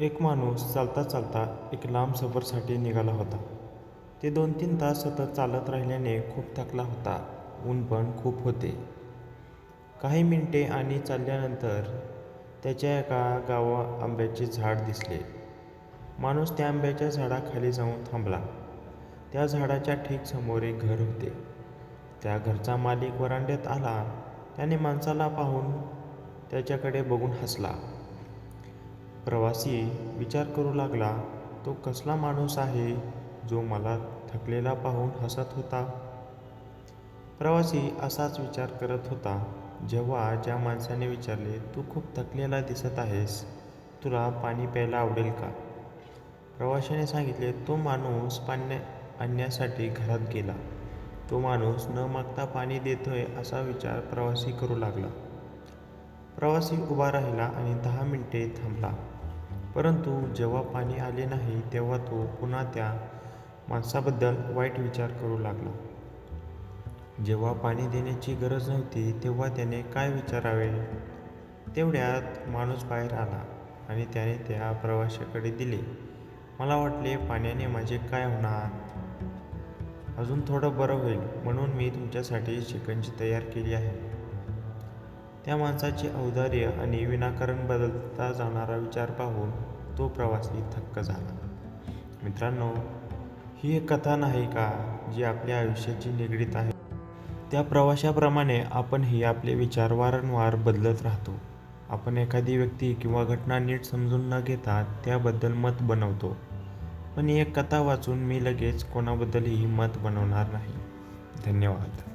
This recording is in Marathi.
एक माणूस चालता चालता एक लांब सफरसाठी निघाला होता. ते दोन तीन तास सतत चालत राहिल्याने खूप थकला होता. ऊन पण खूप होते. काही मिनिटे आणि चालल्यानंतर त्याच्या एका गावा आंब्याचे झाड दिसले. माणूस त्या आंब्याच्या झाडाखाली जाऊन थांबला. त्या झाडाच्या ठीक समोर एक घर होते. त्या घरचा मालिक वरांड्यात आला. त्याने माणसाला पाहून त्याच्याकडे बघून हसला. प्रवासी विचार करू लागला तो कसला माणूस आहे जो मला थकलेला पाहून हसत होता? प्रवासी असाच विचार करत होता जेव्हा ज्या माणसाने विचारले तू खूप थकलेला दिसत आहेस तुला पाणी प्यायला आवडेल का? प्रवाशाने सांगितले तो माणूस पाणी आणण्यासाठी घरात गेला. तो माणूस न मागता पाणी देतोय असा विचार प्रवासी करू लागला. प्रवासी उभा राहिला आणि दहा मिनिटे थांबला. परंतु जेव्हा पाणी आले नाही तेव्हा तो पुन्हा त्या माणसाबद्दल वाईट विचार करू लागला. जेव्हा पाणी देण्याची गरज नव्हती तेव्हा त्याने काय विचारावे? तेवढ्यात माणूस बाहेर आला आणि त्याने त्या प्रवाशाकडे दिले. मला वाटले पाण्याने माझे काय होणार? अजून थोडं बरं होईल म्हणून मी तुमच्यासाठी चिकनची तयार केली आहे. त्या माणसाचे औदार्य आणि विनाकारण बदलता जाणारा विचार पाहून तो प्रवासी थक्क झाला. मित्रांनो ही एक कथा नाही का जी आपल्या आयुष्याची निगडीत आहे? त्या प्रवाशाप्रमाणे आपणही आपले विचार वारंवार बदलत राहतो. आपण एखादी व्यक्ती किंवा घटना नीट समजून न घेता त्याबद्दल मत बनवतो. पण ही एक कथा वाचून मी लगेच कोणाबद्दलही मत बनवणार नाही. धन्यवाद.